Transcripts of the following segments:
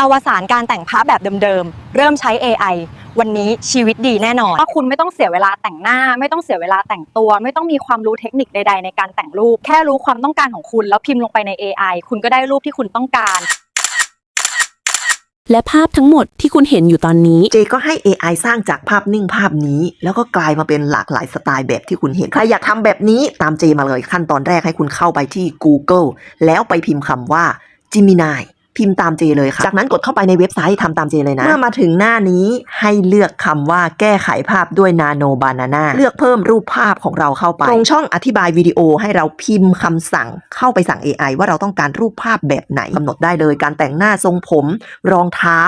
อวสานการแต่งภาพแบบเดิมๆ เริ่มใช้ AI วันนี้ชีวิตดีแน่นอนว่าคุณไม่ต้องเสียเวลาแต่งหน้า ไม่ต้องเสียเวลาแต่งตัว ไม่ต้องมีความรู้เทคนิคใด ๆ ในการแต่งรูป แค่รู้ความต้องการของคุณ แล้วพิมพ์ลงไปใน AI คุณก็ได้รูปที่คุณต้องการ และภาพทั้งหมดที่คุณเห็นอยู่ตอนนี้ เจก็ให้ AI สร้างจากภาพนิ่งภาพนี้ แล้วก็กลายมาเป็นหลากหลายสไตล์แบบที่คุณเห็น ใครอยากทำแบบนี้ตามเจมาเลยขั้นตอนแรกให้คุณเข้าไปที่ Google แล้วไปพิมพ์คำว่า Gemini พิมพ์ตามเจเลยค่ะ จากนั้นกดเข้าไปในเว็บไซต์ทำตามเจเลยนะ เมื่อมาถึงหน้านี้ให้เลือกคำว่าแก้ไขภาพด้วยนาโนบานาน่าเลือกเพิ่มรูปภาพของเราเข้าไป ตรงช่องอธิบายวิดีโอให้เราพิมพ์คำสั่ง เข้าไปสั่ง AI ว่าเราต้องการรูปภาพแบบไหนกำหนดได้เลย การแต่งหน้าทรงผม รองเท้า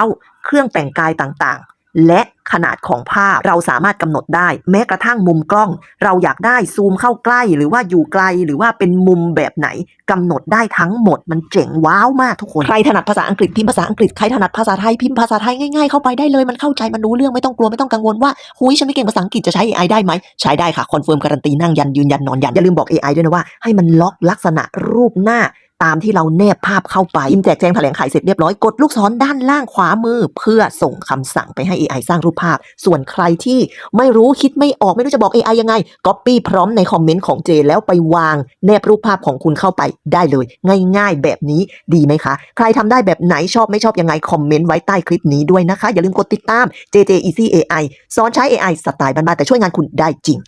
เครื่องแต่งกายต่างๆ และขนาดของภาพเราสามารถกำหนดได้ แม้กระทั่งมุมกล้อง เราอยากได้ซูมเข้าใกล้ หรือว่าอยู่ไกลหรือว่าเป็นมุมแบบไหนกำหนดได้ทั้งหมดมันเจ๋งว้าวมากทุกคนใครถนัดภาษาอังกฤษพิมพ์ภาษาอังกฤษใครถนัดภาษาไทยพิมพ์ภาษาไทยง่ายๆเข้าไปได้เลยมันเข้าใจมันรู้เรื่องไม่ต้องกลัวไม่ต้องกังวลว่าหุยฉันไม่เก่งภาษาอังกฤษจะใช้ AI ได้ไหมใช้ได้ค่ะคอนเฟิร์มการันตีนั่งยันยืนยันนอนยันอย่าลืมบอก AI ด้วยนะว่าให้มันล็อกลักษณะรูปหน้า ตามที่เราแนบภาพเข้าไปพิมแจกแจงแถลงไขเสร็จเรียบร้อยกดลูกศรด้านล่างขวามือ เพื่อส่งคำสั่งไปให้ AI สร้างรูปภาพ ส่วนใครที่ไม่รู้คิดไม่ออกไม่รู้จะบอก AI ยังไง Copy พร้อมในคอมเมนต์ของเจ แล้วไปวางแนบรูปภาพของคุณเข้าไปได้เลย ง่าย ๆ แบบนี้ดีไหมคะ ใครทำได้แบบไหนชอบไม่ชอบยังไงคอมเมนต์ไว้ใต้คลิปนี้ด้วยนะคะ อย่าลืมกดติดตาม JJ Easy AI สอนใช้ AI สไตล์บ้านๆแต่ช่วยงานคุณได้จริง